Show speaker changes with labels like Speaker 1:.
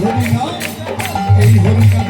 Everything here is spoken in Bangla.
Speaker 1: হরিণা এই হরিণা